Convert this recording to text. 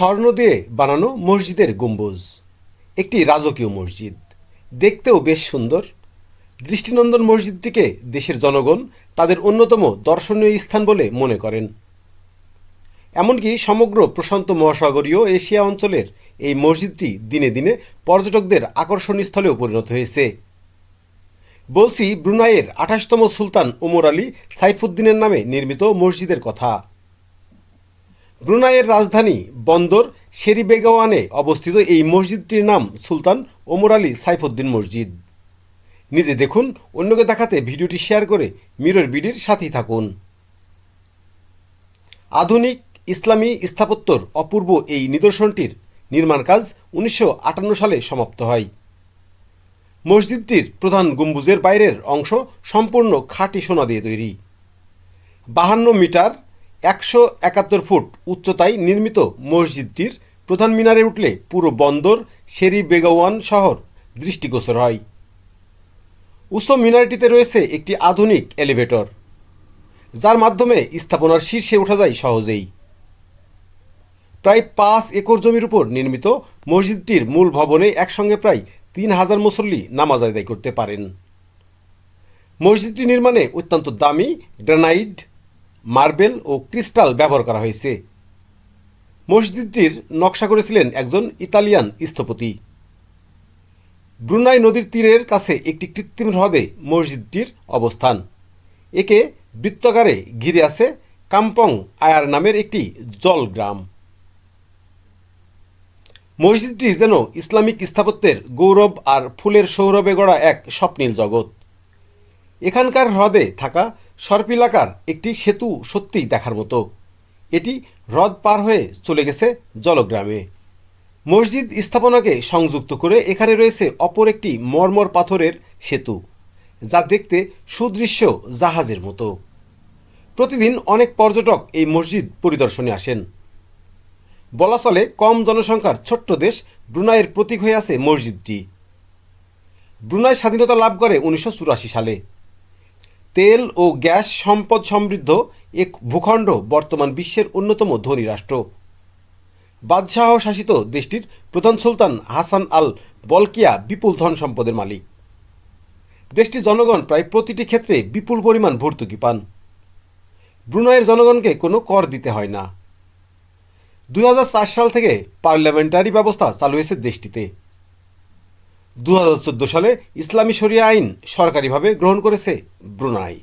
স্বর্ণ দিয়ে বানানো মসজিদের গম্বুজ। একটি রাজকীয় মসজিদ। দেখতেও বেশ সুন্দর। দৃষ্টিনন্দন মসজিদটিকে দেশের জনগণ তাদের অন্যতম দর্শনীয় স্থান বলে মনে করেন। এমনকি সমগ্র প্রশান্ত মহাসাগরীয় এশিয়া অঞ্চলের এই মসজিদটি দিনে দিনে পর্যটকদের আকর্ষণীয় স্থলেও পরিণত হয়েছে। বলছি, ব্রুনাইয়ের আঠাশতম সুলতান ওমর আলী সাইফুদ্দিনের নামে নির্মিত মসজিদের কথা। ব্রুনাইয়ের রাজধানী বন্দর শেরি বেগাওয়ানে অবস্থিত এই মসজিদটির নাম সুলতান ওমর আলী সাইফুদ্দিন মসজিদ। নিজে দেখুন, অন্যকে দেখাতে ভিডিওটি শেয়ার করে মিরর বিডির সাথেই থাকুন। আধুনিক ইসলামী স্থাপত্যর অপূর্ব এই নিদর্শনটির নির্মাণ কাজ উনিশশো আটান্ন সালে সমাপ্ত হয়। মসজিদটির প্রধান গম্বুজের বাইরের অংশ সম্পূর্ণ খাঁটি সোনা দিয়ে তৈরি। বাহান্ন মিটার একশো একাত্তর ফুট উচ্চতায় নির্মিত মসজিদটির প্রধান মিনারে উঠলে পুরো বন্দর, শেরি বেগাওয়ান শহর দৃষ্টিগোচর হয়। উচ্চ মিনারটিতে রয়েছে একটি আধুনিক এলিভেটর, যার মাধ্যমে স্থাপনার শীর্ষে ওঠা যায় সহজেই। প্রায় পাঁচ একর জমির উপর নির্মিত মসজিদটির মূল ভবনে একসঙ্গে প্রায় তিন হাজার মুসল্লি নামাজ আদায় করতে পারেন। মসজিদটি নির্মাণে অত্যন্ত দামি, গ্রানাইট মার্বেল ও ক্রিস্টাল ব্যবহার করা হয়েছে। মসজিদটির নকশা করেছিলেন একজন ইতালিয়ান স্থপতি। ব্রুনাই নদীর তীরের কাছে একটি কৃত্রিম হ্রদে মসজিদটির অবস্থান। একে বৃত্তাকারে ঘিরে আছে কাম্পং আয়ার নামের একটি জল গ্রাম। মসজিদটি যেন ইসলামিক স্থাপত্যের গৌরব আর ফুলের সৌরভে গড়া এক স্বপ্নীল জগৎ। এখানকার হ্রদে থাকা সর্পিলাকার একটি সেতু সত্যিই দেখার মতো। এটি হ্রদ পার হয়ে চলে গেছে জলগ্রামে। মসজিদ স্থাপনাকে সংযুক্ত করে এখানে রয়েছে অপর একটি মর্মর পাথরের সেতু, যা দেখতে সুদৃশ্য জাহাজের মতো। প্রতিদিন অনেক পর্যটক এই মসজিদ পরিদর্শনে আসেন। বলা চলে কম জনসংখ্যার ছোট্ট দেশ ব্রুনাইয়ের প্রতীক হয়ে আছে মসজিদটি। ব্রুনাই স্বাধীনতা লাভ করে উনিশশো চুরাশি সালে। তেল ও গ্যাস সম্পদ সমৃদ্ধ এক ভূখণ্ড বর্তমান বিশ্বের অন্যতম ধনী রাষ্ট্র। বাদশাহ শাসিত দেশটির প্রধান সুলতান হাসান আল বলকিয়া বিপুল ধন সম্পদের মালিক। দেশটির জনগণ প্রায় প্রতিটি ক্ষেত্রে বিপুল পরিমাণ ভর্তুকি পান। ব্রুনাইয়ের জনগণকে কোনো কর দিতে হয় না। দু হাজার চার সাল থেকে পার্লামেন্টারি ব্যবস্থা চালু হয়েছে দেশটিতে। দু হাজার চোদ্দ সালে ইসলামী শরিয়া আইন সরকারিভাবে গ্রহণ করেছে ব্রুনাই।